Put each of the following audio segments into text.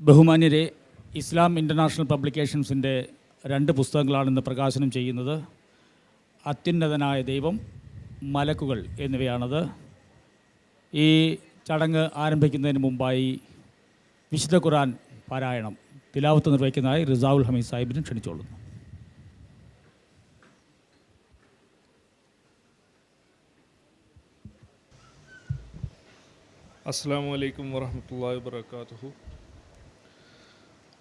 ബഹുമാന്യരെ ഇസ്ലാം international പബ്ലിക്കേഷൻസിന്റെ രണ്ട് പുസ്തകങ്ങളാണ് ഇന്ന് പ്രകാശനം ചെയ്യുന്നത്. അത്യുന്നതനായ ദൈവം മലക്കുകൾ എന്നിവയാണത്. ഈ ചടങ്ങ് ആരംഭിക്കുന്നതിന് മുമ്പായി വിശുദ്ധ ഖുറാൻ പാരായണം തിലാവത്ത് നിർവഹിക്കുന്നതായി റിസാവുൽ ഹമീദ് സാഹിബിനും ക്ഷണിച്ചോളുന്നു. അസ്സാം വലൈക്കും വാഹമത്തല്ലാ വാബർക്കാത്തു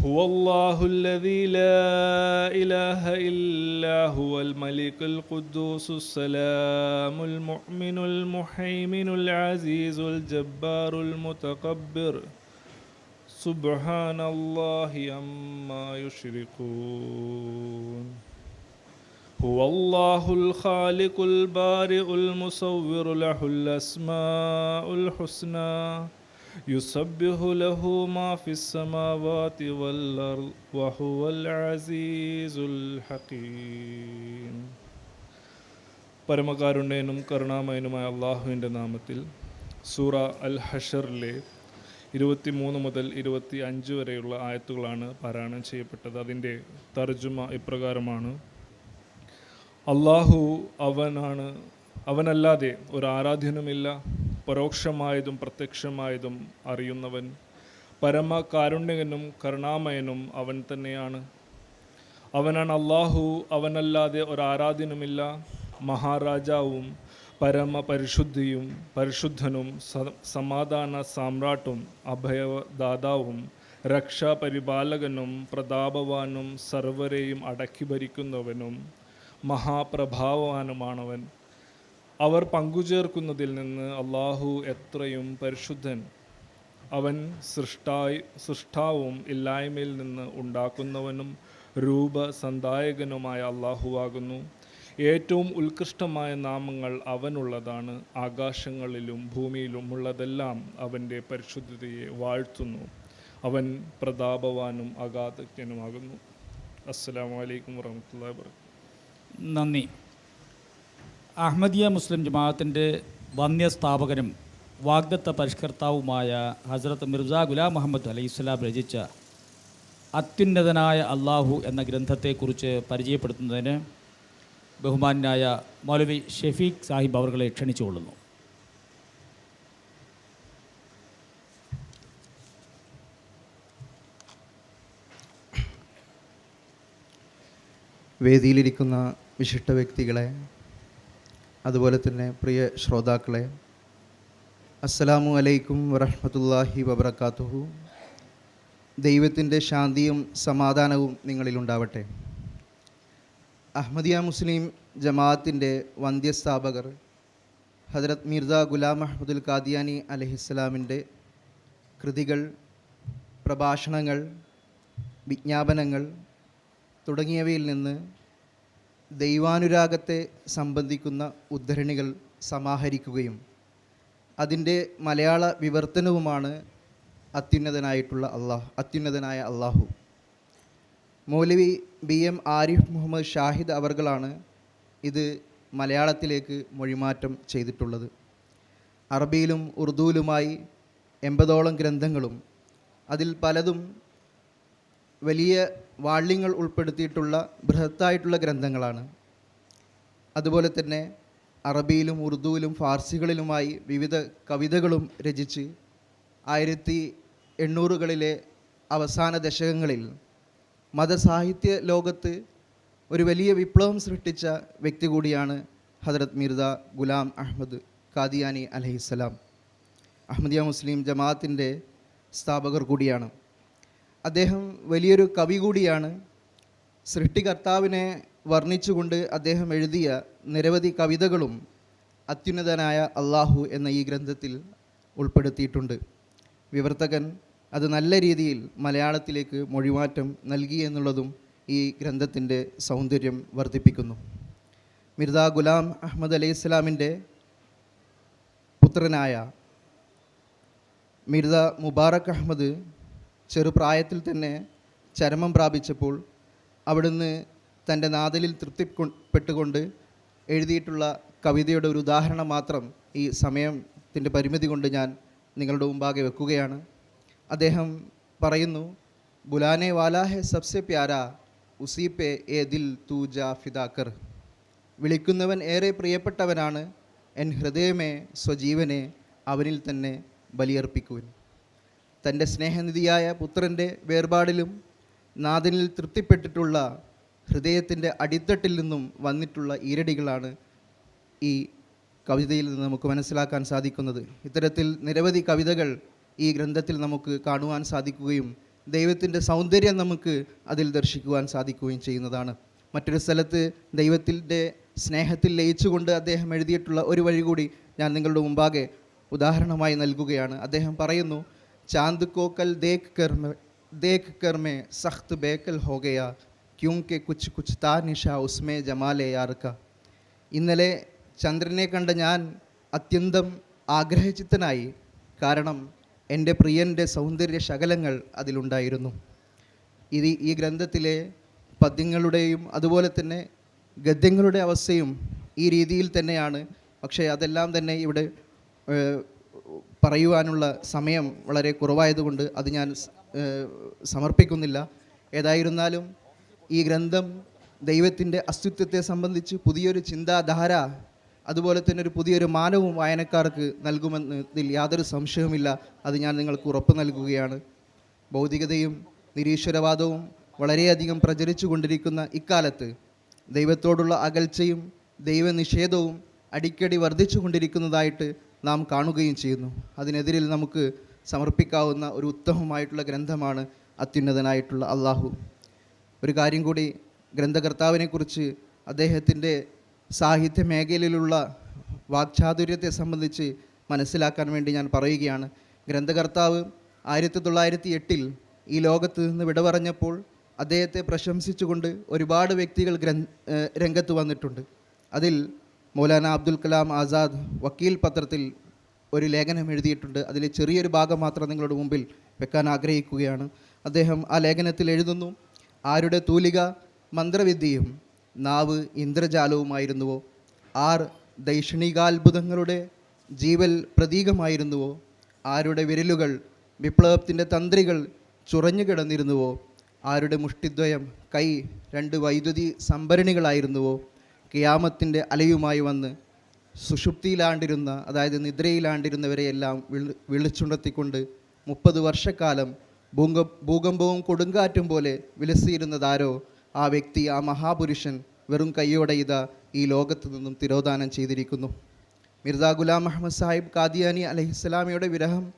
هو الله الذي لا إله إلا هو الملك القدوس السلام المؤمن المحيمن العزيز الجبار المتكبر. سبحان الله عما يشركون. هو الله الخالق البارئ المصور له الأسماء الحسنى. يسبح له ما في السماوات والأرض وهو العزيز الحكيم പരമകാരുണ്യനും കരുണാമയനുമായ അള്ളാഹുവിൻ്റെ നാമത്തിൽ സൂറ അൽ ഹഷറിലെ ഇരുപത്തിമൂന്ന് മുതൽ ഇരുപത്തി അഞ്ച് വരെയുള്ള ആയത്തുകളാണ് പാരായണം ചെയ്യപ്പെട്ടത് അതിൻ്റെ തർജുമ ഇപ്രകാരമാണ് അള്ളാഹു അവനാണ് അവനല്ലാതെ ഒരു ആരാധ്യനുമില്ല പരോക്ഷമായതും പ്രത്യക്ഷമായതും അറിയുന്നവൻ പരമകാരുണ്യകനും കരുണാമയനും അവൻ തന്നെയാണ്. അവനാണ് അള്ളാഹു അവനല്ലാതെ ഒരു ആരാധനുമില്ല മഹാരാജാവും പരമ പരിശുദ്ധിയും പരിശുദ്ധനും സമാധാന സാമ്രാട്ടും അഭയദാതാവും രക്ഷാപരിപാലകനും പ്രതാപവാനും സർവരെയും അടക്കി ഭരിക്കുന്നവനും മഹാപ്രഭാവവാനുമാണവൻ. അവർ പങ്കുചേർക്കുന്നതിൽ നിന്ന് അള്ളാഹു എത്രയും പരിശുദ്ധൻ. അവൻ സൃഷ്ടായി സൃഷ്ടാവും ഇല്ലായ്മയിൽ നിന്ന് ഉണ്ടാക്കുന്നവനും രൂപസന്ധായകനുമായ അള്ളാഹുവാകുന്നു. ഏറ്റവും ഉത്കൃഷ്ടമായ നാമങ്ങൾ അവനുള്ളതാണ്. ആകാശങ്ങളിലും ഭൂമിയിലും ഉള്ളതെല്ലാം അവന്റെ പരിശുദ്ധതയെ വാഴ്ത്തുന്നു. അവൻ പ്രതാപവാനും അഗാധജ്ഞനുമാകുന്നു അസ്സാം വലൈക്കും വരഹമുല്ല നന്ദി. അഹമ്മദിയ മുസ്ലിം ജമാഅത്തിന്റെ വന്യസ്ഥാപകനും വാഗ്ദത്ത പരിഷ്കർത്താവുമായ ഹസ്രത്ത് മിർസ ഗുലാം മുഹമ്മദ് അലൈഹി സ്വലാം രചിച്ച അത്യുന്നതനായ അള്ളാഹു എന്ന ഗ്രന്ഥത്തെക്കുറിച്ച് പരിചയപ്പെടുത്തുന്നതിന് ബഹുമാനായ മൗലവി ഷെഫീഖ് സാഹിബ് അവർകളെ ക്ഷണിച്ചുകൊള്ളുന്നു വേദിയിലിരിക്കുന്ന വിശിഷ്ട വ്യക്തികളെ അതുപോലെ തന്നെ പ്രിയ ശ്രോതാക്കളെ അസ്സലാമു അലൈക്കും വറഹമത്തല്ലാഹി വബർക്കാത്തുഹു ദൈവത്തിന്റെ ശാന്തിയും സമാധാനവും നിങ്ങളിലുണ്ടാവട്ടെ അഹമ്മദിയ മുസ്ലിം ജമാഅത്തിന്റെ വന്ധ്യസ്ഥാപകർ ഹജരത് മിർദ ഗുലാം അഹമ്മദുൽ ഖാദിയാനി അലഹിസ്സലാമിന്റെ കൃതികൾ പ്രഭാഷണങ്ങൾ വിജ്ഞാപനങ്ങൾ തുടങ്ങിയവയിൽ നിന്ന് ദൈവാനുരാഗത്തെ സംബന്ധിക്കുന്ന ഉദ്ധരണികൾ സമാഹരിക്കുകയും അതിന്റെ മലയാള വിവർത്തനവുമാണ് അത്യുന്നതനായിട്ടുള്ള അള്ളാഹ് അത്യുന്നതനായ അള്ളാഹു. മൗലവി ബി എം ആരിഫ് മുഹമ്മദ് ഷാഹിദ് അവർകളാണ് ഇത് മലയാളത്തിലേക്ക് മൊഴിമാറ്റം ചെയ്തിട്ടുള്ളത്. അറബിയിലും ഉറുദുവിലുമായി എൺപതോളം ഗ്രന്ഥങ്ങളും അതിൽ പലതും വലിയ വാള്യങ്ങൾ ഉൾപ്പെടുത്തിയിട്ടുള്ള ബൃഹത്തായിട്ടുള്ള ഗ്രന്ഥങ്ങളാണ്. അതുപോലെ തന്നെ അറബിയിലും ഉറുദുവിലും ഫാർസികളിലുമായി വിവിധ കവിതകളും രചിച്ച് ആയിരത്തി എണ്ണൂറുകളിലെ അവസാന ദശകങ്ങളിൽ മതസാഹിത്യ ലോകത്ത് ഒരു വലിയ വിപ്ലവം സൃഷ്ടിച്ച വ്യക്തി കൂടിയാണ് ഹജറത് മിർദ ഗുലാം അഹമ്മദ് കാദിയാനി അലഹിസ്സലാം. അഹമ്മദിയ മുസ്ലിം ജമാഅത്തിന്റെ സ്ഥാപകർ കൂടിയാണ്. അദ്ദേഹം വലിയൊരു കവി കൂടിയാണ്. സൃഷ്ടികർത്താവിനെ വർണിച്ചുകൊണ്ട് അദ്ദേഹം എഴുതിയ നിരവധി കവിതകളും അത്യുന്നതനായ അള്ളാഹു എന്ന ഈ ഗ്രന്ഥത്തിൽ ഉൾപ്പെടുത്തിയിട്ടുണ്ട്. വിവർത്തകൻ അത് നല്ല രീതിയിൽ മലയാളത്തിലേക്ക് മൊഴിമാറ്റം നൽകി എന്നുള്ളതും ഈ ഗ്രന്ഥത്തിന്റെ സൗന്ദര്യം വർദ്ധിപ്പിക്കുന്നു. മിർദ ഗുലാം അഹമ്മദ് അലൈഹി ഇസ്ലാമിന്റെ പുത്രനായ മിർദ മുബാറക് അഹമ്മദ് ചെറുപ്രായത്തിൽ തന്നെ ചരമം പ്രാപിച്ചപ്പോൾ അവിടുന്ന് തന്റെ നാദലിൽ തൃപ്തിപ്പെട്ടുകൊണ്ട് എഴുതിയിട്ടുള്ള കവിതയുടെ ഒരു ഉദാഹരണം മാത്രം ഈ സമയത്തിന്റെ പരിമിതി കൊണ്ട് ഞാൻ നിങ്ങളുടെ മുമ്പാകെ വെക്കുകയാണ്. അദ്ദേഹം പറയുന്നു ബുലാനെ വാലാ ഹെ സബ്സെ പ്യാര ഉസീ പേ ഏ ദിൽ തൂ ജാ ഫിദാക്കർ വിളിക്കുന്നവൻ ഏറെ പ്രിയപ്പെട്ടവനാണ് എൻ ഹൃദയമേ സ്വജീവനെ അവനിൽ തന്നെ ബലിയർപ്പിക്കുവൻ. തന്റെ സ്നേഹനിധിയായ പുത്രന്റെ വേർപാടിലും നാഥനിൽ തൃപ്തിപ്പെട്ടിട്ടുള്ള ഹൃദയത്തിന്റെ അടിത്തട്ടിൽ നിന്നും വന്നിട്ടുള്ള ഈരടികളാണ് ഈ കവിതയിൽ നിന്ന് നമുക്ക് മനസ്സിലാക്കാൻ സാധിക്കുന്നത്. ഇത്തരത്തിൽ നിരവധി കവിതകൾ ഈ ഗ്രന്ഥത്തിൽ നമുക്ക് കാണുവാൻ സാധിക്കുകയും ദൈവത്തിന്റെ സൗന്ദര്യം നമുക്ക് അതിൽ ദർശിക്കുവാൻ സാധിക്കുകയും ചെയ്യുന്നതാണ്. മറ്റൊരു സ്ഥലത്ത് ദൈവത്തിന്റെ സ്നേഹത്തിൽ ലയിച്ചുകൊണ്ട് അദ്ദേഹം എഴുതിയിട്ടുള്ള ഒരു വഴി കൂടി ഞാൻ നിങ്ങളുടെ മുമ്പാകെ ഉദാഹരണമായി നൽകുകയാണ്. അദ്ദേഹം പറയുന്നു ചാന്ദ് കോക്കൽ ദേഖ് കർമ ദേഖ് കർമേ സഖ്ത് ബേക്കൽ ഹോ ഗയാ ക്യൂങ്കെ കുച്ച് കുച്ച് താ നിഷ ഉസ്മേ ജമാലെ യാർക്ക. ഇന്നലെ ചന്ദ്രനെ കണ്ട ഞാൻ അത്യന്തം ആഗ്രഹചിത്തനായി കാരണം എന്റെ പ്രിയന്റെ സൗന്ദര്യ ശകലങ്ങൾ അതിലുണ്ടായിരുന്നു. ഇത് ഈ ഗ്രന്ഥത്തിലെ പദ്യങ്ങളുടെയും അതുപോലെ തന്നെ ഗദ്യങ്ങളുടെ അവസ്ഥയും ഈ രീതിയിൽ തന്നെയാണ്. പക്ഷേ അതെല്ലാം തന്നെ ഇവിടെ പറയുവാനുള്ള സമയം വളരെ കുറവായതുകൊണ്ട് അത് ഞാൻ സമർപ്പിക്കുന്നില്ല. ഏതായിരുന്നാലും ഈ ഗ്രന്ഥം ദൈവത്തിന്റെ അസ്തിത്വത്തെ സംബന്ധിച്ച് പുതിയൊരു ചിന്താധാര അതുപോലെ തന്നെ ഒരു പുതിയൊരു മാനവും വായനക്കാർക്ക് നൽകുമെന്നതിൽ യാതൊരു സംശയവുമില്ല. അത് ഞാൻ നിങ്ങൾക്ക് ഉറപ്പ് നൽകുകയാണ്. ഭൗതികതയും നിരീശ്വരവാദവും വളരെയധികം പ്രചരിച്ചു കൊണ്ടിരിക്കുന്ന ഇക്കാലത്ത് ദൈവത്തോടുള്ള അകൽച്ചയും ദൈവനിഷേധവും അടിക്കടി വർദ്ധിച്ചു കൊണ്ടിരിക്കുന്നതായിട്ട് നാം കാണുകയും ചെയ്യുന്നു. അതിനെതിരിൽ നമുക്ക് സമർപ്പിക്കാവുന്ന ഒരു ഉത്തമമായിട്ടുള്ള ഗ്രന്ഥമാണ് അത്യുന്നതനായിട്ടുള്ള അള്ളാഹു ഒരു കാര്യം കൂടി ഗ്രന്ഥകർത്താവിനെക്കുറിച്ച് അദ്ദേഹത്തിന്റെ സാഹിത്യ മേഖലയിലുള്ള വാക്ചാതുര്യത്തെ സംബന്ധിച്ച് മനസ്സിലാക്കാൻ വേണ്ടി ഞാൻ പറയുകയാണ്. ഗ്രന്ഥകർത്താവ് ആയിരത്തി തൊള്ളായിരത്തി എട്ടിൽ ഈ ലോകത്ത് നിന്ന് വിട പറഞ്ഞപ്പോൾ അദ്ദേഹത്തെ പ്രശംസിച്ചുകൊണ്ട് ഒരുപാട് വ്യക്തികൾ ഗ്രന്ഥ രംഗത്ത് വന്നിട്ടുണ്ട്. അതിൽ മൗലാന അബ്ദുൽ കലാം ആസാദ് വക്കീൽ പത്രത്തിൽ ഒരു ലേഖനം എഴുതിയിട്ടുണ്ട്. അതിലെ ചെറിയൊരു ഭാഗം മാത്രം നിങ്ങളുടെ മുമ്പിൽ വെക്കാൻ ആഗ്രഹിക്കുകയാണ്. അദ്ദേഹം ആ ലേഖനത്തിൽ എഴുതുന്നു ആരുടെ തൂലിക മന്ത്രവിദ്യയും നാവ് ഇന്ദ്രജാലവുമായിരുന്നുവോ? ആർ ദൈക്ഷണികാത്ഭുതങ്ങളുടെ ജീവൽ പ്രതീകമായിരുന്നുവോ? ആരുടെ വിരലുകൾ വിപ്ലവത്തിന്റെ തന്ത്രികൾ ചുറഞ്ഞു കിടന്നിരുന്നുവോ? ആരുടെ മുഷ്ടിദ്വയം കൈ രണ്ട് വൈദ്യുതി സംഭരണികളായിരുന്നുവോ? കിയാമത്തിന്റെ അലയുമായി വന്ന് സുഷുപ്തിയിലാണ്ടിരുന്ന അതായത് നിദ്രയിലാണ്ടിരുന്നവരെയെല്ലാം വിളി വിളിച്ചുണർത്തിക്കൊണ്ട് മുപ്പത് വർഷക്കാലം ഭൂക ഭൂകമ്പവും കൊടുങ്കാറ്റും പോലെ വിലസിയിരുന്നതാരോ ആ വ്യക്തി ആ മഹാപുരുഷൻ വെറും കൈയോടെ ഇതാ ഈ ലോകത്ത് നിന്നും തിരോധാനം ചെയ്തിരിക്കുന്നു. മിർദ ഗുലാം അഹമ്മദ് സാഹിബ് കാദിയാനി അലഹിസ്സലാമിയുടെ വിരഹം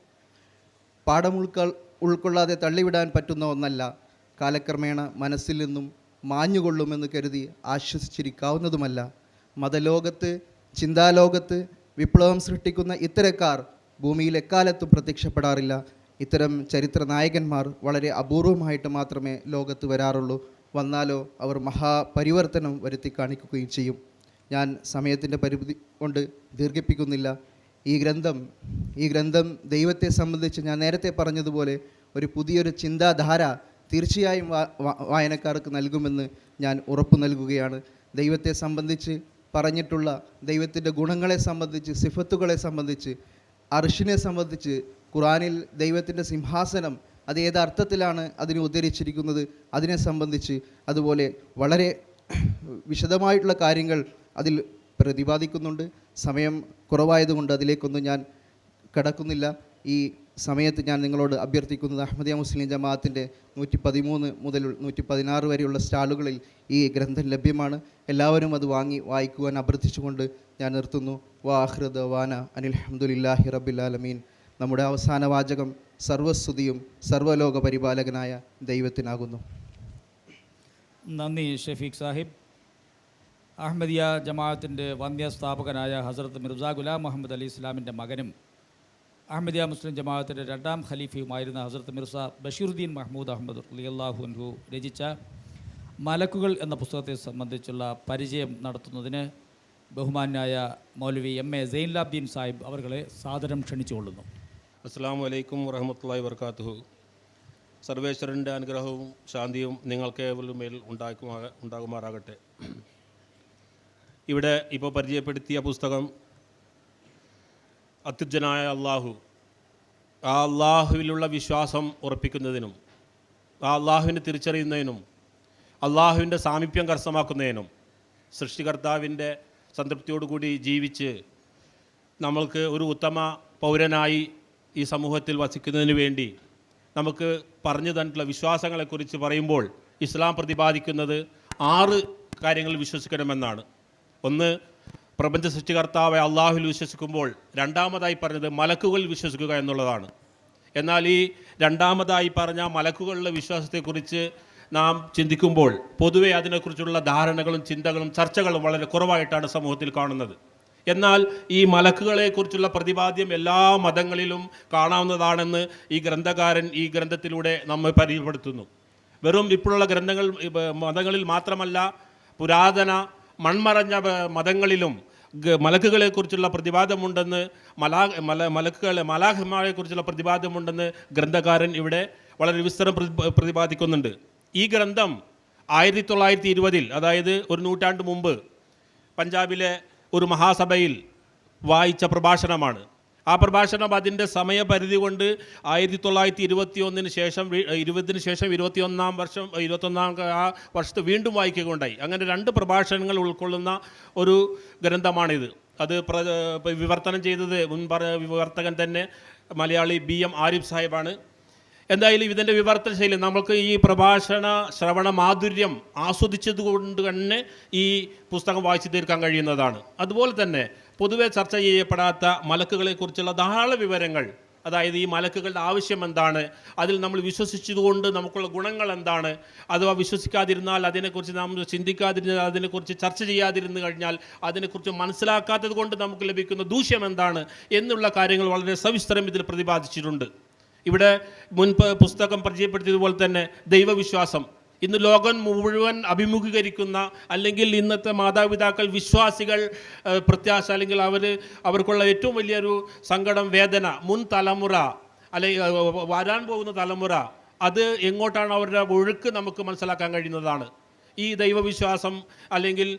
പാഠം ഉൾക്കൊ ഉൾക്കൊള്ളാതെ തള്ളിവിടാൻ പറ്റുന്ന ഒന്നല്ല. കാലക്രമേണ മനസ്സിൽ നിന്നും മാഞ്ഞുകൊള്ളുമെന്ന് കരുതി ആശ്വസിച്ചിരിക്കാവുന്നതുമല്ല. മതലോകത്ത് ചിന്താലോകത്ത് വിപ്ലവം സൃഷ്ടിക്കുന്ന ഇത്തരക്കാർ ഭൂമിയിൽ എക്കാലത്തും പ്രത്യക്ഷപ്പെടാറില്ല. ഇത്തരം ചരിത്ര നായകന്മാർ വളരെ അപൂർവമായിട്ട് മാത്രമേ ലോകത്ത് വരാറുള്ളൂ. വന്നാലോ അവർ മഹാപരിവർത്തനം വരുത്തി കാണിക്കുകയും ചെയ്യും. ഞാൻ സമയത്തിന്റെ പരിമിതി കൊണ്ട് ദീർഘിപ്പിക്കുന്നില്ല. ഈ ഗ്രന്ഥം ഈ ഗ്രന്ഥം ദൈവത്തെ സംബന്ധിച്ച് ഞാൻ നേരത്തെ പറഞ്ഞതുപോലെ ഒരു പുതിയൊരു ചിന്താധാര തീർച്ചയായും വായനക്കാർക്ക് നൽകുമെന്ന് ഞാൻ ഉറപ്പു നൽകുകയാണ്. ദൈവത്തെ സംബന്ധിച്ച് പറഞ്ഞിട്ടുള്ള ദൈവത്തിന്റെ ഗുണങ്ങളെ സംബന്ധിച്ച് സിഫത്തുകളെ സംബന്ധിച്ച് അർഷിനെ സംബന്ധിച്ച് ഖുറാനിൽ ദൈവത്തിന്റെ സിംഹാസനം അത് ഏത് അർത്ഥത്തിലാണ് അതിനെ ഉദ്ധരിച്ചിരിക്കുന്നത് അതിനെ സംബന്ധിച്ച് അതുപോലെ വളരെ വിശദമായിട്ടുള്ള കാര്യങ്ങൾ അതിൽ പ്രതിപാദിക്കുന്നുണ്ട്. സമയം കുറവായതുകൊണ്ട് അതിലേക്കൊന്നും ഞാൻ കടക്കുന്നില്ല. ഈ സമയത്ത് ഞാൻ നിങ്ങളോട് അഭ്യർത്ഥിക്കുന്നത് അഹമ്മദിയ മുസ്ലിം ജമാഅത്തിന്റെ നൂറ്റി പതിമൂന്ന് മുതൽ നൂറ്റി പതിനാറ് വരെയുള്ള സ്റ്റാളുകളിൽ ഈ ഗ്രന്ഥം ലഭ്യമാണ്. എല്ലാവരും അത് വാങ്ങി വായിക്കുവാൻ അഭ്യർത്ഥിച്ചുകൊണ്ട് ഞാൻ നിർത്തുന്നു. വാഹൃദ വാന അനിൽ അഹമ്മദില്ലാഹി റബിലാലമീൻ നമ്മുടെ അവസാന വാചകം സർവസ്തുതിയും സർവലോക പരിപാലകനായ ദൈവത്തിനാകുന്നു. നന്ദി ഷെഫീഖ് സാഹിബ്. അഹമ്മദിയ ജമാഅത്തിന്റെ വന്ധ്യസ്ഥാപകനായ ഹസരത്ത് മിർസ ഗുലാം മുഹമ്മദ് അലി ഇസ്ലാമിന്റെ മകനും അഹമ്മദിയ മുസ്ലിം ജമാഅത്തിന്റെ രണ്ടാം ഖലീഫയുമായിരുന്ന ഹസരത്ത് മിർസ ബഷീറുദ്ദീൻ മഹ്മൂദ് അഹമ്മദ് അലിയല്ലാഹു അൻഹു രചിച്ച മലക്കുകൾ എന്ന പുസ്തകത്തെ സംബന്ധിച്ചുള്ള പരിചയം നടത്തുന്നതിന് ബഹുമാനായ മൗലവി എം എ സൈൻലാബ്ദീൻ സാഹിബ് അവർകളെ സാദരം ക്ഷണിച്ചുകൊള്ളുന്നു. അസ്സാം വലൈക്കും വറഹമത്തല്ലാഹി വർക്കാത്തുഹു സർവേശ്വരന്റെ അനുഗ്രഹവും ശാന്തിയും നിങ്ങൾക്കേവരും മേൽ ഉണ്ടാക്കുമാ ഉണ്ടാകുമാറാകട്ടെ. ഇവിടെ ഇപ്പോൾ പരിചയപ്പെടുത്തിയ പുസ്തകം അത്യുജ്ജനായ അള്ളാഹു. ആ അള്ളാഹുവിലുള്ള വിശ്വാസം ഉറപ്പിക്കുന്നതിനും ആ അള്ളാഹുവിനെ തിരിച്ചറിയുന്നതിനും അള്ളാഹുവിന്റെ സാമീപ്യം കരസ്ഥമാക്കുന്നതിനും സൃഷ്ടികർത്താവിന്റെ സംതൃപ്തിയോടുകൂടി ജീവിച്ച് നമ്മൾക്ക് ഒരു ഉത്തമ പൗരനായി ഈ സമൂഹത്തിൽ വസിക്കുന്നതിന് വേണ്ടി നമുക്ക് പറഞ്ഞു തന്നിട്ടുള്ള വിശ്വാസങ്ങളെക്കുറിച്ച് പറയുമ്പോൾ ഇസ്ലാം പ്രതിപാദിക്കുന്നത് ആറ് കാര്യങ്ങൾ വിശ്വസിക്കണമെന്നാണ്. ഒന്ന് പ്രപഞ്ച സൃഷ്ടികർത്താവായ അള്ളാഹുൽ വിശ്വസിക്കുമ്പോൾ രണ്ടാമതായി പറഞ്ഞത് മലക്കുകളിൽ വിശ്വസിക്കുക എന്നുള്ളതാണ്. എന്നാൽ ഈ രണ്ടാമതായി പറഞ്ഞ മലക്കുകളുടെ വിശ്വാസത്തെക്കുറിച്ച് നാം ചിന്തിക്കുമ്പോൾ പൊതുവെ അതിനെക്കുറിച്ചുള്ള ധാരണകളും ചിന്തകളും ചർച്ചകളും വളരെ കുറവായിട്ടാണ് സമൂഹത്തിൽ കാണുന്നത്. എന്നാൽ ഈ മലക്കുകളെക്കുറിച്ചുള്ള പ്രതിപാദ്യം എല്ലാ മതങ്ങളിലും കാണാവുന്നതാണെന്ന് ഈ ഗ്രന്ഥകാരൻ ഈ ഗ്രന്ഥത്തിലൂടെ നമ്മെ പരിചയപ്പെടുത്തുന്നു. വെറും ഇപ്പോഴുള്ള ഗ്രന്ഥങ്ങൾ മതങ്ങളിൽ മാത്രമല്ല പുരാതന മൺമറഞ്ഞ മതങ്ങളിലും മലക്കുകളെ മലക്കുകളെക്കുറിച്ചുള്ള പ്രതിപാദമുണ്ടെന്ന് മലാ മല മലക്കുകളെ മലാഹന്മാരെക്കുറിച്ചുള്ള പ്രതിപാദമുണ്ടെന്ന് ഗ്രന്ഥകാരൻ ഇവിടെ വളരെ വിസ്തരം പ്രതി- പ്രതിപാദിക്കുന്നുണ്ട്. ഈ ഗ്രന്ഥം ആയിരത്തി തൊള്ളായിരത്തി ഇരുപതിൽ അതായത് ഒരു നൂറ്റാണ്ട് മുമ്പ് പഞ്ചാബിലെ ഒരു മഹാസഭയിൽ വായിച്ച പ്രഭാഷണമാണ്. ആ പ്രഭാഷണം അതിന്റെ സമയപരിധി കൊണ്ട് ആയിരത്തി തൊള്ളായിരത്തി ഇരുപത്തി ഒന്നിന് ശേഷം ഇരുപതിന് ശേഷം ഇരുപത്തിയൊന്നാം വർഷം ഇരുപത്തൊന്നാം ആ വർഷത്ത് വീണ്ടും വായിക്കുകയുണ്ടായി. അങ്ങനെ രണ്ട് പ്രഭാഷണങ്ങൾ ഉൾക്കൊള്ളുന്ന ഒരു ഗ്രന്ഥമാണിത്. അത് പ്ര വിവർത്തനം ചെയ്തത് മുൻ വിവർത്തകൻ തന്നെ മലയാളി ബി എം ആരിഫ് സാഹിബാണ്. എന്തായാലും ഇതിന്റെ വിവർത്തന ശൈലി നമുക്ക് ഈ പ്രഭാഷണ ശ്രവണ മാധുര്യം ആസ്വദിച്ചത് കൊണ്ട് തന്നെ ഈ പുസ്തകം വായിച്ചു തീർക്കാൻ കഴിയുന്നതാണ്. അതുപോലെ തന്നെ പൊതുവെ ചർച്ച ചെയ്യപ്പെടാത്ത മലക്കുകളെക്കുറിച്ചുള്ള ധാരാളം വിവരങ്ങൾ. അതായത് ഈ മലക്കുകളുടെ ആവശ്യം എന്താണ്? അതിൽ നമ്മൾ വിശ്വസിച്ചതുകൊണ്ട് നമുക്കുള്ള ഗുണങ്ങൾ എന്താണ്? അഥവാ വിശ്വസിക്കാതിരുന്നാൽ അതിനെക്കുറിച്ച് നാം ചിന്തിക്കാതിരുന്നാൽ അതിനെക്കുറിച്ച് ചർച്ച ചെയ്യാതിരുന്നു കഴിഞ്ഞാൽ അതിനെക്കുറിച്ച് മനസ്സിലാക്കാത്തത് കൊണ്ട് നമുക്ക് ലഭിക്കുന്ന ദൂഷ്യം എന്താണ്? എന്നുള്ള കാര്യങ്ങൾ വളരെ സവിസ്തരം ഇതിൽ പ്രതിപാദിച്ചിട്ടുണ്ട്. ഇവിടെ മുൻപ് പുസ്തകം പരിചയപ്പെടുത്തിയതുപോലെ തന്നെ ദൈവവിശ്വാസം. ഇന്ന് ലോകം മുഴുവൻ അഭിമുഖീകരിക്കുന്ന അല്ലെങ്കിൽ ഇന്നത്തെ മാതാപിതാക്കൾ വിശ്വാസികൾ പ്രത്യാശ അല്ലെങ്കിൽ അവർ അവർക്കുള്ള ഏറ്റവും വലിയൊരു സങ്കടം വേദന മുൻ തലമുറ അല്ലെങ്കിൽ വരാൻ പോകുന്ന തലമുറ അത് എങ്ങോട്ടാണ് അവരുടെ ഒഴുക്ക് നമുക്ക് മനസ്സിലാക്കാൻ കഴിയുന്നതാണ്. ഈ ദൈവവിശ്വാസം അല്ലെങ്കിൽ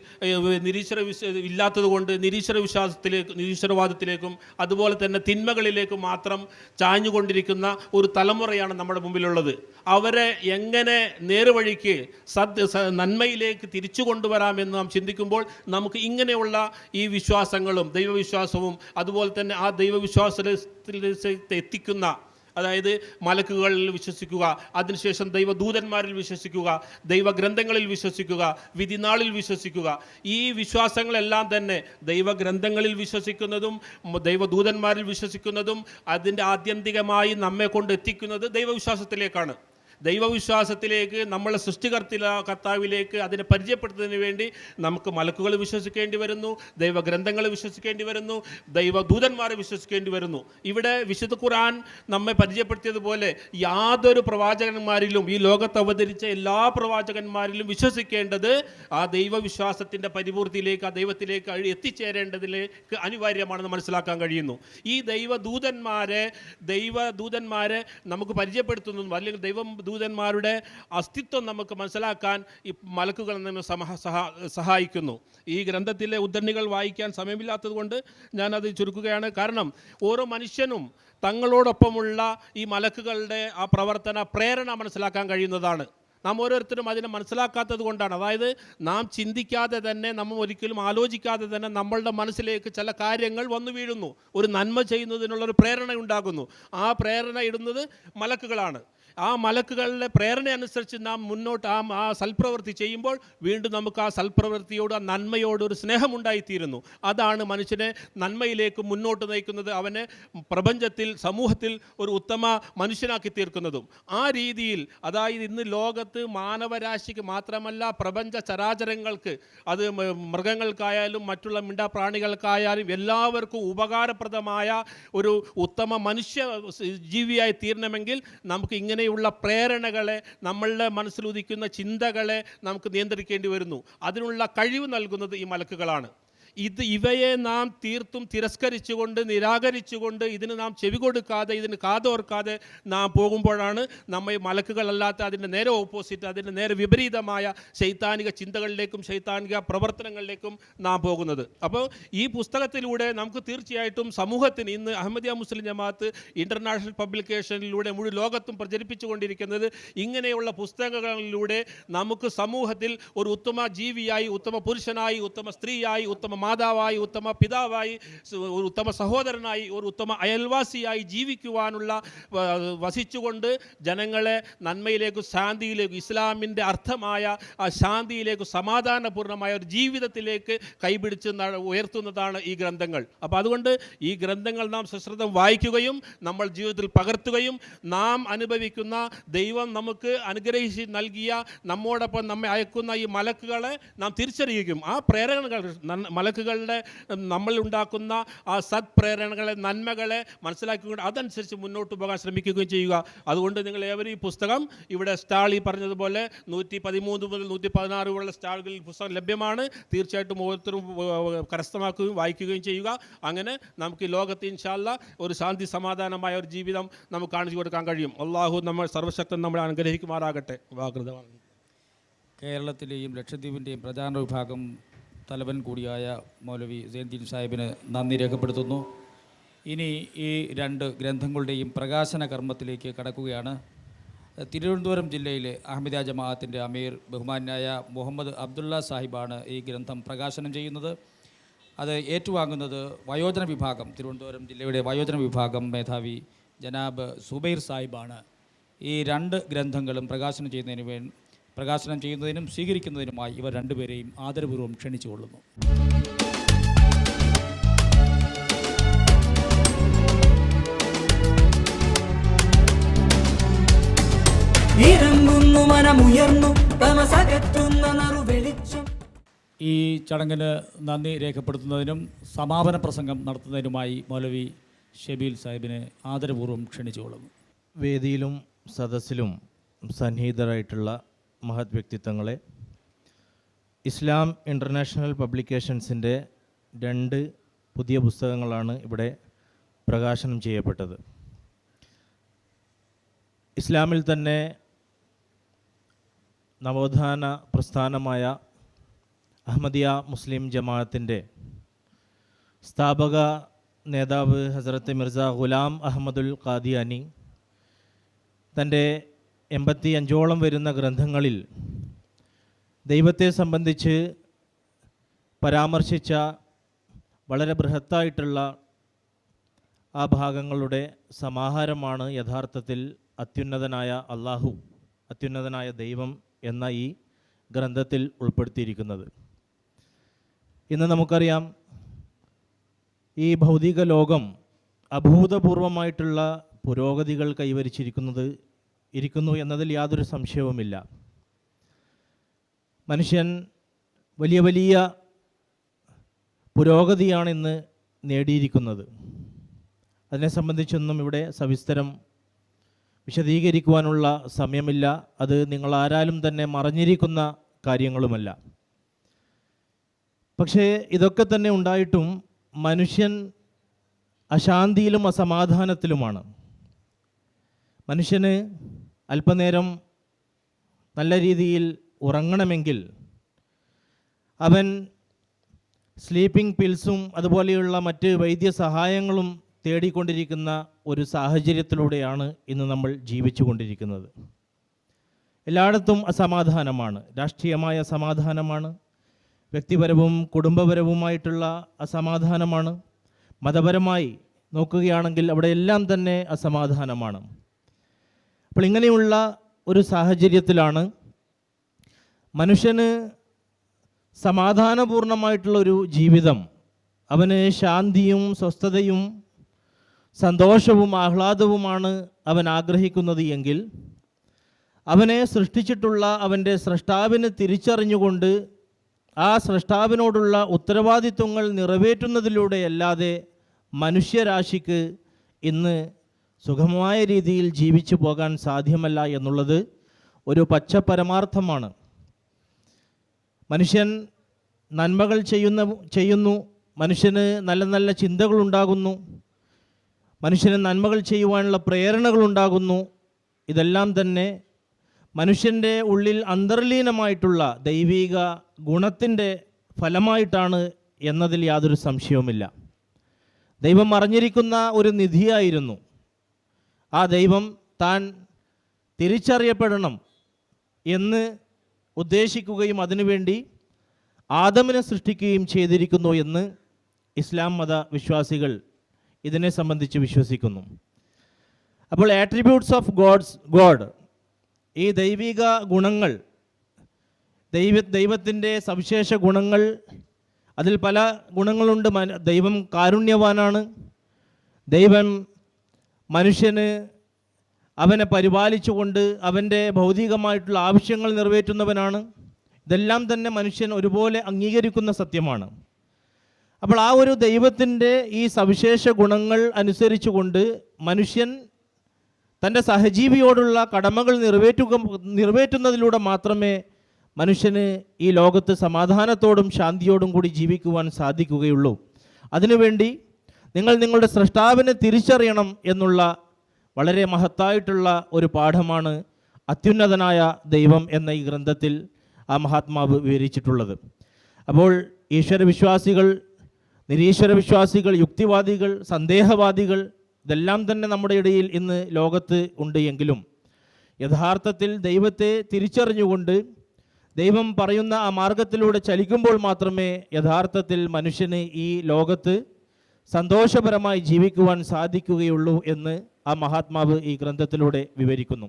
നിരീശ്വര വിശ്വ ഇല്ലാത്തത് കൊണ്ട് നിരീശ്വര വിശ്വാസത്തിലേക്ക് നിരീശ്വരവാദത്തിലേക്കും അതുപോലെ തന്നെ തിന്മകളിലേക്ക് മാത്രം ചാഞ്ഞുകൊണ്ടിരിക്കുന്ന ഒരു തലമുറയാണ് നമ്മുടെ മുമ്പിലുള്ളത്. അവരെ എങ്ങനെ നേർവഴിക്ക് സദ് നന്മയിലേക്ക് തിരിച്ചു കൊണ്ടുവരാമെന്ന് നാം ചിന്തിക്കുമ്പോൾ നമുക്ക് ഇങ്ങനെയുള്ള ഈ വിശ്വാസങ്ങളും ദൈവവിശ്വാസവും അതുപോലെ തന്നെ ആ ദൈവവിശ്വാസത്തിൽ എത്തിക്കുന്ന അതായത് മലക്കുകളിൽ വിശ്വസിക്കുക അതിനുശേഷം ദൈവദൂതന്മാരിൽ വിശ്വസിക്കുക ദൈവഗ്രന്ഥങ്ങളിൽ വിശ്വസിക്കുക വിധിനാളിൽ വിശ്വസിക്കുക. ഈ വിശ്വാസങ്ങളെല്ലാം തന്നെ ദൈവഗ്രന്ഥങ്ങളിൽ വിശ്വസിക്കുന്നതും ദൈവദൂതന്മാരിൽ വിശ്വസിക്കുന്നതും അതിന്റെ ആത്യന്തികമായി നമ്മെ കൊണ്ട് എത്തിക്കുന്നത് ദൈവവിശ്വാസത്തിലേക്കാണ്. ദൈവവിശ്വാസത്തിലേക്ക് നമ്മളെ സൃഷ്ടികർത്തില കർത്താവിലേക്ക് അതിനെ പരിചയപ്പെടുത്തുന്നതിന് വേണ്ടി നമുക്ക് മലക്കുകൾ വിശ്വസിക്കേണ്ടി വരുന്നു ദൈവഗ്രന്ഥങ്ങൾ വിശ്വസിക്കേണ്ടി വരുന്നു ദൈവദൂതന്മാരെ വിശ്വസിക്കേണ്ടി വരുന്നു. ഇവിടെ വിശുദ്ധ ഖുർആൻ നമ്മെ പരിചയപ്പെടുത്തിയതുപോലെ യാതൊരു പ്രവാചകന്മാരിലും ഈ ലോകത്ത് അവതരിച്ച എല്ലാ പ്രവാചകന്മാരിലും വിശ്വസിക്കേണ്ടത് ആ ദൈവവിശ്വാസത്തിന്റെ പരിപൂർത്തിയിലേക്ക് ആ ദൈവത്തിലേക്ക് എത്തിച്ചേരേണ്ടതിലേക്ക് അനിവാര്യമാണെന്ന് മനസ്സിലാക്കാൻ കഴിയുന്നു. ഈ ദൈവദൂതന്മാരെ ദൈവദൂതന്മാരെ നമുക്ക് പരിചയപ്പെടുത്തുന്നു അല്ലെങ്കിൽ ദൈവദൂതന്മാരുടെ അസ്തിത്വം നമുക്ക് മനസ്സിലാക്കാൻ ഈ മലക്കുകൾ നമ്മെ സഹായിക്കുന്നു. ഈ ഗ്രന്ഥത്തിലെ ഉദ്ധരണികൾ വായിക്കാൻ സമയമില്ലാത്തത് കൊണ്ട് ഞാനത് ചുരുക്കുകയാണ്. കാരണം ഓരോ മനുഷ്യനും തങ്ങളോടൊപ്പമുള്ള ഈ മലക്കുകളുടെ ആ പ്രവർത്തന പ്രേരണ മനസ്സിലാക്കാൻ കഴിയുന്നതാണ്. നാം ഓരോരുത്തരും അതിനെ മനസ്സിലാക്കാത്തത് കൊണ്ടാണ്. അതായത് നാം ചിന്തിക്കാതെ തന്നെ നമ്മൾ ഒരിക്കലും ആലോചിക്കാതെ തന്നെ നമ്മളുടെ മനസ്സിലേക്ക് ചില കാര്യങ്ങൾ വന്നു വീഴുന്നു. ഒരു നന്മ ചെയ്യുന്നതിനുള്ള ഒരു പ്രേരണ ഉണ്ടാകുന്നു ആ പ്രേരണ ഇടുന്നത് മലക്കുകളാണ്. ആ മലക്കുകളുടെ പ്രേരണ അനുസരിച്ച് നാം മുന്നോട്ട് ആ ആ സൽപ്രവൃത്തി ചെയ്യുമ്പോൾ വീണ്ടും നമുക്ക് ആ സൽപ്രവൃത്തിയോട് ആ നന്മയോട് ഒരു സ്നേഹമുണ്ടായിത്തീരുന്നു അതാണ് മനുഷ്യനെ നന്മയിലേക്ക് മുന്നോട്ട് നയിക്കുന്നത് അവനെ പ്രപഞ്ചത്തിൽ സമൂഹത്തിൽ ഒരു ഉത്തമ മനുഷ്യനാക്കി തീർക്കുന്നതും. ആ രീതിയിൽ അതായത് ഇന്ന് ലോകത്ത് മാനവരാശിക്ക് മാത്രമല്ല പ്രപഞ്ച ചരാചരങ്ങൾക്ക് അത് മൃഗങ്ങൾക്കായാലും മറ്റുള്ള മിണ്ടാപ്രാണികൾക്കായാലും എല്ലാവർക്കും ഉപകാരപ്രദമായ ഒരു ഉത്തമ മനുഷ്യ ജീവിയായി തീരണമെങ്കിൽ നമുക്ക് ഇങ്ങനെയുള്ള പ്രേരണകളെ നമ്മളുടെ മനസ്സിലുദിക്കുന്ന ചിന്തകളെ നമുക്ക് നിയന്ത്രിക്കേണ്ടി വരുന്നു. അതിനുള്ള കഴിവ് നൽകുന്നത് ഈ മലക്കുകളാണ്. ഇത് ഇവയെ നാം തീർത്തും തിരസ്കരിച്ചുകൊണ്ട് നിരാകരിച്ചുകൊണ്ട് ഇതിന് നാം ചെവി കൊടുക്കാതെ ഇതിന് കാതോർക്കാതെ നാം പോകുമ്പോഴാണ് നമ്മെ മലക്കുകളല്ലാത്ത അതിന്റെ നേരെ ഓപ്പോസിറ്റ് അതിന്റെ നേരെ വിപരീതമായ ശൈത്താനിക ചിന്തകളിലേക്കും ശൈത്താനിക പ്രവർത്തനങ്ങളിലേക്കും നാം പോകുന്നത്. അപ്പോൾ ഈ പുസ്തകത്തിലൂടെ നമുക്ക് തീർച്ചയായിട്ടും സമൂഹത്തിന് ഇന്ന് അഹമ്മദിയ മുസ്ലിം ജമാഅത്ത് ഇന്റർനാഷണൽ പബ്ലിക്കേഷനിലൂടെ മുഴു ലോകത്തും പ്രചരിപ്പിച്ചുകൊണ്ടിരിക്കുന്നത് ഇങ്ങനെയുള്ള പുസ്തകങ്ങളിലൂടെ നമുക്ക് സമൂഹത്തിൽ ഒരു ഉത്തമ ജീവിയായി ഉത്തമ പുരുഷനായി ഉത്തമ സ്ത്രീയായി ഉത്തമ മാതാവായി ഉത്തമ പിതാവായി ഒരു ഉത്തമ സഹോദരനായി ഒരു ഉത്തമ അയൽവാസിയായി ജീവിക്കുവാനുള്ള വസിച്ചുകൊണ്ട് ജനങ്ങളെ നന്മയിലേക്കും ശാന്തിയിലേക്കും ഇസ്ലാമിന്റെ അർത്ഥമായ ആ ശാന്തിയിലേക്കും സമാധാനപൂർണമായ ഒരു ജീവിതത്തിലേക്ക് കൈപിടിച്ച് ഉയർത്തുന്നതാണ് ഈ ഗ്രന്ഥങ്ങൾ. അപ്പോൾ അതുകൊണ്ട് ഈ ഗ്രന്ഥങ്ങൾ നാം സശ്രദ്ധം വായിക്കുകയും നമ്മൾ ജീവിതത്തിൽ പകർത്തുകയും നാം അനുഭവിക്കുന്ന ദൈവം നമുക്ക് അനുഗ്രഹിച്ച് നൽകിയ നമ്മോടൊപ്പം നമ്മെ അയക്കുന്ന ഈ മലക്കുകളെ നാം തിരിച്ചറിയിക്കും ആ പ്രേരണകൾ നൻ- മലക്കുകളുടെ ഉം, നമ്മൾ ഉണ്ടാക്കുന്ന ആ സത്പ്രേരണകളെ നന്മകളെ മനസ്സിലാക്കിക്കൊണ്ട് അതനുസരിച്ച് മുന്നോട്ട് പോകാൻ ശ്രമിക്കുകയും ചെയ്യുക. അതുകൊണ്ട് നിങ്ങൾ ഏവരും ഈ പുസ്തകം ഇവിടെ സ്റ്റാളി പറഞ്ഞതുപോലെ നൂറ്റി പതിമൂന്ന് മുതൽ നൂറ്റി പതിനാറ് വരെയുള്ള സ്റ്റാളുകളിൽ പുസ്തകം ലഭ്യമാണ്. തീർച്ചയായിട്ടും ഓരോരുത്തരും കരസ്ഥമാക്കുകയും വായിക്കുകയും ചെയ്യുക. അങ്ങനെ നമുക്ക് ഈ ലോകത്ത് ഇൻഷാല്ല ഒരു ശാന്തി സമാധാനമായ ഒരു ജീവിതം നമുക്ക് കാണിച്ചു കൊടുക്കാൻ കഴിയും. അള്ളാഹു നമ്മൾ സർവശക്തൻ നമ്മളെ അനുഗ്രഹിക്കുമാറാകട്ടെ. കേരളത്തിലെയും ലക്ഷദ്വീപിന്റെയും പ്രചാരണ വിഭാഗം തലവൻ കൂടിയായ മൗലവി ജയന്തീൻ സാഹിബിന് നന്ദി രേഖപ്പെടുത്തുന്നു. ഇനി ഈ രണ്ട് ഗ്രന്ഥങ്ങളുടെയും പ്രകാശന കർമ്മത്തിലേക്ക് കടക്കുകയാണ്. തിരുവനന്തപുരം ജില്ലയിലെ അഹമ്മദ ജമാഅത്തിന്റെ അമീർ ബഹുമാനായ മുഹമ്മദ് അബ്ദുള്ള സാഹിബാണ് ഈ ഗ്രന്ഥം പ്രകാശനം ചെയ്യുന്നത്. അത് ഏറ്റുവാങ്ങുന്നത് വയോജന വിഭാഗം തിരുവനന്തപുരം ജില്ലയുടെ വയോജന വിഭാഗം മേധാവി ജനാബ് സുബൈർ സാഹിബാണ്. ഈ രണ്ട് ഗ്രന്ഥങ്ങളും പ്രകാശനം ചെയ്യുന്നതിന് വേ പ്രകാശനം ചെയ്യുന്നതിനും സ്വീകരിക്കുന്നതിനുമായി ഇവർ രണ്ടുപേരെയും ആദരപൂർവം ക്ഷണിച്ചുകൊള്ളുന്നു. ഇറങ്ങുന്നു മനമുയർന്നു തമസകറ്റുന്ന നറു വെളിച്ചം. ഈ ചടങ്ങിന് നന്ദി രേഖപ്പെടുത്തുന്നതിനും സമാപന പ്രസംഗം നടത്തുന്നതിനുമായി മൗലവി ഷബീൽ സാഹിബിനെ ആദരപൂർവം ക്ഷണിച്ചുകൊള്ളുന്നു. വേദിയിലും സദസ്സിലും സന്നിഹിതരായിട്ടുള്ള മഹത് വ്യക്തിത്വങ്ങളെ. ഇസ്ലാം ഇന്റർനാഷണൽ പബ്ലിക്കേഷൻസിന്റെ രണ്ട് പുതിയ പുസ്തകങ്ങളാണ് ഇവിടെ പ്രകാശനം ചെയ്യപ്പെട്ടത്. ഇസ്ലാമിൽ തന്നെ നവോത്ഥാന പ്രസ്ഥാനമായ അഹമ്മദിയ മുസ്ലിം ജമാഅത്തിന്റെ സ്ഥാപക നേതാവ് ഹസരത്ത് മിർസ ഗുലാം അഹമ്മദുൽ ഖാദിയാനി തന്റെ എൺപത്തി അഞ്ചോളം വരുന്ന ഗ്രന്ഥങ്ങളിൽ ദൈവത്തെ സംബന്ധിച്ച് പരാമർശിച്ച വളരെ ബൃഹത്തായിട്ടുള്ള ആ ഭാഗങ്ങളുടെ സമാഹാരമാണ് യഥാർത്ഥത്തിൽ അത്യുന്നതനായ അള്ളാഹു അത്യുന്നതനായ ദൈവം എന്ന ഈ ഗ്രന്ഥത്തിൽ ഉൾപ്പെടുത്തിയിരിക്കുന്നത്. ഇന്ന് നമുക്കറിയാം ഈ ഭൗതിക ലോകം അഭൂതപൂർവമായിട്ടുള്ള പുരോഗതികൾ കൈവരിച്ചിരിക്കുന്നത് ഇരിക്കുന്നു എന്നതിൽ യാതൊരു സംശയവുമില്ല. മനുഷ്യൻ വലിയ വലിയ പുരോഗതിയാണ് ഇന്ന് നേടിയിരിക്കുന്നത്. അതിനെ സംബന്ധിച്ചൊന്നും ഇവിടെ സവിസ്തരം വിശദീകരിക്കുവാനുള്ള സമയമില്ല. അത് നിങ്ങൾ ആരാലും തന്നെ മറഞ്ഞിരിക്കുന്ന കാര്യങ്ങളുമല്ല. പക്ഷേ ഇതൊക്കെ തന്നെ ഉണ്ടായിട്ടും മനുഷ്യൻ അശാന്തിയിലും അസമാധാനത്തിലുമാണ്. മനുഷ്യന് അല്പനേരം നല്ല രീതിയിൽ ഉറങ്ങണമെങ്കിൽ അവൻ സ്ലീപ്പിംഗ് പിൽസും അതുപോലെയുള്ള മറ്റ് വൈദ്യസഹായങ്ങളും തേടിക്കൊണ്ടിരിക്കുന്ന ഒരു സാഹചര്യത്തിലൂടെയാണ് ഇന്ന് നമ്മൾ ജീവിച്ചു കൊണ്ടിരിക്കുന്നത് എല്ലായിടത്തും അസമാധാനമാണ്. രാഷ്ട്രീയമായ അസമാധാനമാണ്. വ്യക്തിപരവും കുടുംബപരവുമായിട്ടുള്ള അസമാധാനമാണ്. മതപരമായി നോക്കുകയാണെങ്കിൽ അവിടെ എല്ലാം തന്നെ അസമാധാനമാണ്. അപ്പോൾ ഇങ്ങനെയുള്ള ഒരു സാഹചര്യത്തിലാണ് മനുഷ്യന് സമാധാനപൂർണമായിട്ടുള്ള ഒരു ജീവിതം. അവന് ശാന്തിയും സ്വസ്ഥതയും സന്തോഷവും ആഹ്ലാദവുമാണ് അവൻ ആഗ്രഹിക്കുന്നത് എങ്കിൽ അവനെ സൃഷ്ടിച്ചിട്ടുള്ള അവന്റെ സ്രഷ്ടാവിന് തിരിച്ചറിഞ്ഞുകൊണ്ട് ആ സ്രഷ്ടാവിനോടുള്ള ഉത്തരവാദിത്വങ്ങൾ നിറവേറ്റുന്നതിലൂടെയല്ലാതെ മനുഷ്യരാശിക്ക് ഇന്ന് സുഗമമായ രീതിയിൽ ജീവിച്ചു പോകാൻ സാധ്യമല്ല എന്നുള്ളത് ഒരു പച്ച പരമാർത്ഥമാണ് മനുഷ്യൻ നന്മകൾ ചെയ്യുന്ന ചെയ്യുന്നു. മനുഷ്യന് നല്ല നല്ല ചിന്തകളുണ്ടാകുന്നു മനുഷ്യന് നന്മകൾ ചെയ്യുവാനുള്ള പ്രേരണകളുണ്ടാകുന്നു ഇതെല്ലാം തന്നെ മനുഷ്യന്റെ ഉള്ളിൽ അന്തർലീനമായിട്ടുള്ള ദൈവീക ഗുണത്തിന്റെ ഫലമായിട്ടാണ് എന്നതിൽ യാതൊരു സംശയവുമില്ല. ദൈവം അറിഞ്ഞിരിക്കുന്ന ഒരു നിധിയായിരുന്നു. ആ ദൈവം താൻ തിരിച്ചറിയപ്പെടണം എന്ന് ഉദ്ദേശിക്കുകയും അതിനുവേണ്ടി ആദമിനെ സൃഷ്ടിക്കുകയും ചെയ്തിരിക്കുന്നു എന്ന് ഇസ്ലാം മത വിശ്വാസികൾ ഇതിനെ സംബന്ധിച്ച് വിശ്വസിക്കുന്നു. അപ്പോൾ ആട്രിബ്യൂട്ട്സ് ഓഫ് ഗോഡ്സ് ഗോഡ് ഈ ദൈവിക ഗുണങ്ങൾ ദൈവ ദൈവത്തിന്റെ സവിശേഷ ഗുണങ്ങൾ അതിൽ പല ഗുണങ്ങളുണ്ട്. ദൈവം കാരുണ്യവാനാണ്. ദൈവം മനുഷ്യന് അവനെ പരിപാലിച്ചുകൊണ്ട് അവന്റെ ഭൗതികമായിട്ടുള്ള ആവശ്യങ്ങൾ നിറവേറ്റുന്നവനാണ്. ഇതെല്ലാം തന്നെ മനുഷ്യൻ ഒരുപോലെ അംഗീകരിക്കുന്ന സത്യമാണ്. അപ്പോൾ ആ ഒരു ദൈവത്തിന്റെ ഈ സവിശേഷ ഗുണങ്ങൾ അനുസരിച്ചുകൊണ്ട് മനുഷ്യൻ തന്റെ സഹജീവിയോടുള്ള കടമകൾ നിറവേറ്റുക നിറവേറ്റുന്നതിലൂടെ മാത്രമേ മനുഷ്യന് ഈ ലോകത്ത് സമാധാനത്തോടും ശാന്തിയോടും കൂടി ജീവിക്കുവാൻ സാധിക്കുകയുള്ളൂ. അതിനുവേണ്ടി നിങ്ങൾ നിങ്ങളുടെ സൃഷ്ടാവിനെ തിരിച്ചറിയണം എന്നുള്ള വളരെ മഹത്തായിട്ടുള്ള ഒരു പാഠമാണ് അത്യുന്നതനായ ദൈവം എന്ന ഈ ഗ്രന്ഥത്തിൽ ആ മഹാത്മാവ് വിവരിച്ചിട്ടുള്ളത്. അപ്പോൾ ഈശ്വരവിശ്വാസികൾ നിരീശ്വര വിശ്വാസികൾ യുക്തിവാദികൾ സന്ദേഹവാദികൾ ഇതെല്ലാം തന്നെ നമ്മുടെ ഇടയിൽ ഇന്ന് ലോകത്ത് ഉണ്ട് എങ്കിലും യഥാർത്ഥത്തിൽ ദൈവത്തെ തിരിച്ചറിഞ്ഞുകൊണ്ട് ദൈവം പറയുന്ന ആ മാർഗത്തിലൂടെ ചലിക്കുമ്പോൾ മാത്രമേ യഥാർത്ഥത്തിൽ മനുഷ്യന് ഈ ലോകത്ത് സന്തോഷപരമായി ജീവിക്കുവാൻ സാധിക്കുകയുള്ളൂ എന്ന് ആ മഹാത്മാവ് ഈ ഗ്രന്ഥത്തിലൂടെ വിവരിക്കുന്നു.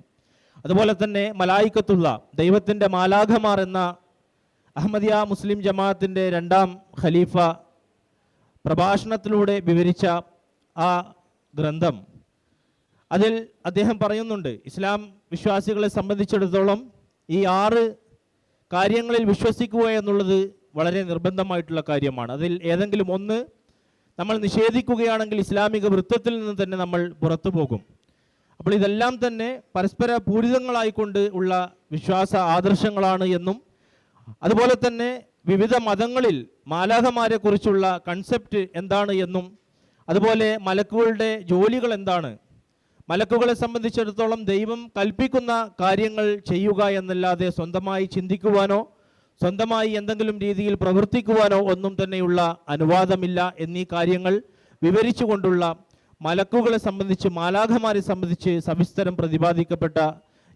അതുപോലെ തന്നെ മലായിക്കത്തുള്ള ദൈവത്തിന്റെ മാലാഖമാർ എന്ന അഹമ്മദിയ മുസ്ലിം ജമാഅത്തിന്റെ രണ്ടാം ഖലീഫ പ്രഭാഷണത്തിലൂടെ വിവരിച്ച ആ ഗ്രന്ഥം. അതിൽ അദ്ദേഹം പറയുന്നുണ്ട് ഇസ്ലാം വിശ്വാസികളെ സംബന്ധിച്ചിടത്തോളം ഈ ആറ് കാര്യങ്ങളിൽ വിശ്വസിക്കുക എന്നുള്ളത് വളരെ നിർബന്ധമായിട്ടുള്ള കാര്യമാണ്. അതിൽ ഏതെങ്കിലും ഒന്ന് നമ്മൾ നിഷേധിക്കുകയാണെങ്കിൽ ഇസ്ലാമിക വൃത്തത്തിൽ നിന്ന് തന്നെ നമ്മൾ പുറത്തു പോകും. അപ്പോൾ ഇതെല്ലാം തന്നെ പരസ്പര പൂരിതങ്ങളായിക്കൊണ്ട് ഉള്ള വിശ്വാസ ആദർശങ്ങളാണ് എന്നും അതുപോലെ തന്നെ വിവിധ മതങ്ങളിൽ മാലാഹമാരെ കുറിച്ചുള്ള കൺസെപ്റ്റ് എന്താണ് എന്നും അതുപോലെ മലക്കുകളുടെ ജോലികൾ എന്താണ് മലക്കുകളെ സംബന്ധിച്ചിടത്തോളം ദൈവം കൽപ്പിക്കുന്ന കാര്യങ്ങൾ ചെയ്യുക എന്നല്ലാതെ സ്വന്തമായി ചിന്തിക്കുവാനോ സ്വന്തമായി എന്തെങ്കിലും രീതിയിൽ പ്രവർത്തിക്കുവാനോ ഒന്നും തന്നെയുള്ള അനുവാദമില്ല എന്നീ കാര്യങ്ങൾ വിവരിച്ചുകൊണ്ടുള്ള മലക്കുകളെ സംബന്ധിച്ച് മാലാഖമാരെ സംബന്ധിച്ച് സവിസ്തരം പ്രതിപാദിക്കപ്പെട്ട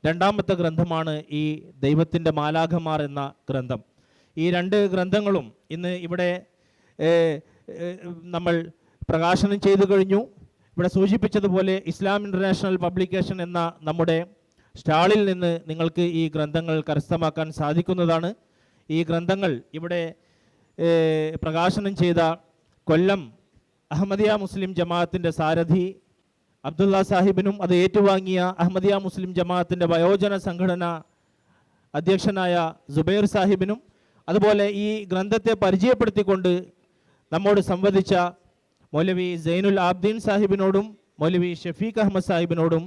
രണ്ടാമത്തെ ഗ്രന്ഥമാണ് ഈ ദൈവത്തിന്റെ മാലാഖമാർ എന്ന ഗ്രന്ഥം. ഈ രണ്ട് ഗ്രന്ഥങ്ങളും ഇന്ന് ഇവിടെ നമ്മൾ പ്രകാശനം ചെയ്തു കഴിഞ്ഞു. ഇവിടെ സൂചിപ്പിച്ചതുപോലെ ഇസ്ലാം ഇന്റർനാഷണൽ പബ്ലിക്കേഷൻ എന്ന നമ്മുടെ സ്റ്റാളിൽ നിന്ന് നിങ്ങൾക്ക് ഈ ഗ്രന്ഥങ്ങൾ കരസ്ഥമാക്കാൻ സാധിക്കുന്നതാണ്. ഈ ഗ്രന്ഥങ്ങൾ ഇവിടെ പ്രകാശനം ചെയ്ത കൊല്ലം അഹമ്മദിയ മുസ്ലിം ജമാഅത്തിന്റെ സാരഥി അബ്ദുള്ള സാഹിബിനും അത് ഏറ്റുവാങ്ങിയ അഹമ്മദിയ മുസ്ലിം ജമാഅത്തിന്റെ വയോജന സംഘടന അധ്യക്ഷനായ ജുബൈർ സാഹിബിനും അതുപോലെ ഈ ഗ്രന്ഥത്തെ പരിചയപ്പെടുത്തിക്കൊണ്ട് നമ്മോട് സംവദിച്ച മൗലവി സൈനുൽ ആബ്ദീൻ സാഹിബിനോടും മൗലവി ഷഫീഖ് അഹമ്മദ് സാഹിബിനോടും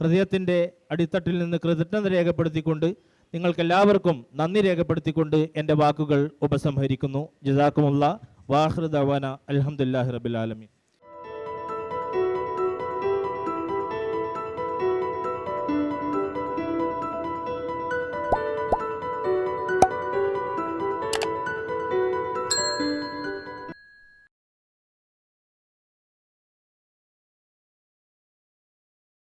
ഹൃദയത്തിന്റെ അടിത്തട്ടിൽ നിന്ന് കൃതജ്ഞത രേഖപ്പെടുത്തിക്കൊണ്ട് നിങ്ങൾക്കെല്ലാവർക്കും നന്ദി രേഖപ്പെടുത്തിക്കൊണ്ട് എന്റെ വാക്കുകൾ ഉപസംഹരിക്കുന്നു. ജസാക്കുമുള്ള വാഹൃദവാന അലഹമുല്ലാഹി റബിലാലമി